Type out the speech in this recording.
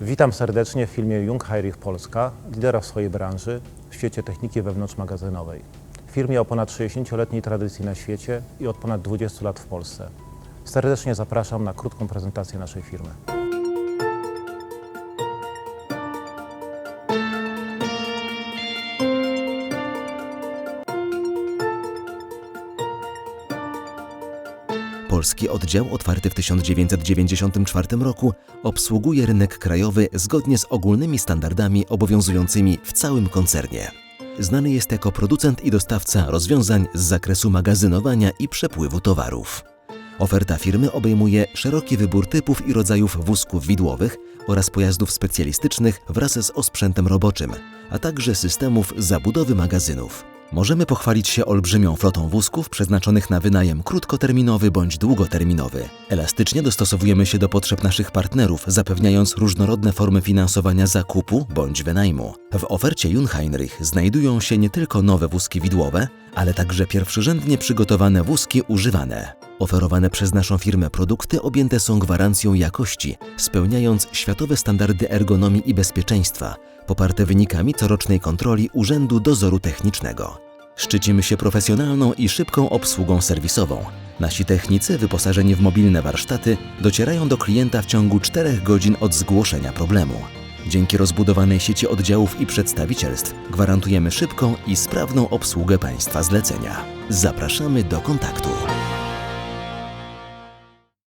Witam serdecznie w filmie Jung Heinrich Polska, lidera w swojej branży w świecie techniki wewnątrzmagazynowej. Firmie o ponad 60-letniej tradycji na świecie i od ponad 20 lat w Polsce. Serdecznie zapraszam na krótką prezentację naszej firmy. Polski oddział otwarty w 1994 roku obsługuje rynek krajowy zgodnie z ogólnymi standardami obowiązującymi w całym koncernie. Znany jest jako producent i dostawca rozwiązań z zakresu magazynowania i przepływu towarów. Oferta firmy obejmuje szeroki wybór typów i rodzajów wózków widłowych oraz pojazdów specjalistycznych wraz z osprzętem roboczym, a także systemów zabudowy magazynów. Możemy pochwalić się olbrzymią flotą wózków przeznaczonych na wynajem krótkoterminowy bądź długoterminowy. Elastycznie dostosowujemy się do potrzeb naszych partnerów, zapewniając różnorodne formy finansowania zakupu bądź wynajmu. W ofercie Junheinrich znajdują się nie tylko nowe wózki widłowe, ale także pierwszorzędnie przygotowane wózki używane. Oferowane przez naszą firmę produkty objęte są gwarancją jakości, spełniając światowe standardy ergonomii i bezpieczeństwa, poparte wynikami corocznej kontroli Urzędu Dozoru Technicznego. Szczycimy się profesjonalną i szybką obsługą serwisową. Nasi technicy, wyposażeni w mobilne warsztaty, docierają do klienta w ciągu 4 godzin od zgłoszenia problemu. Dzięki rozbudowanej sieci oddziałów i przedstawicielstw gwarantujemy szybką i sprawną obsługę Państwa zlecenia. Zapraszamy do kontaktu.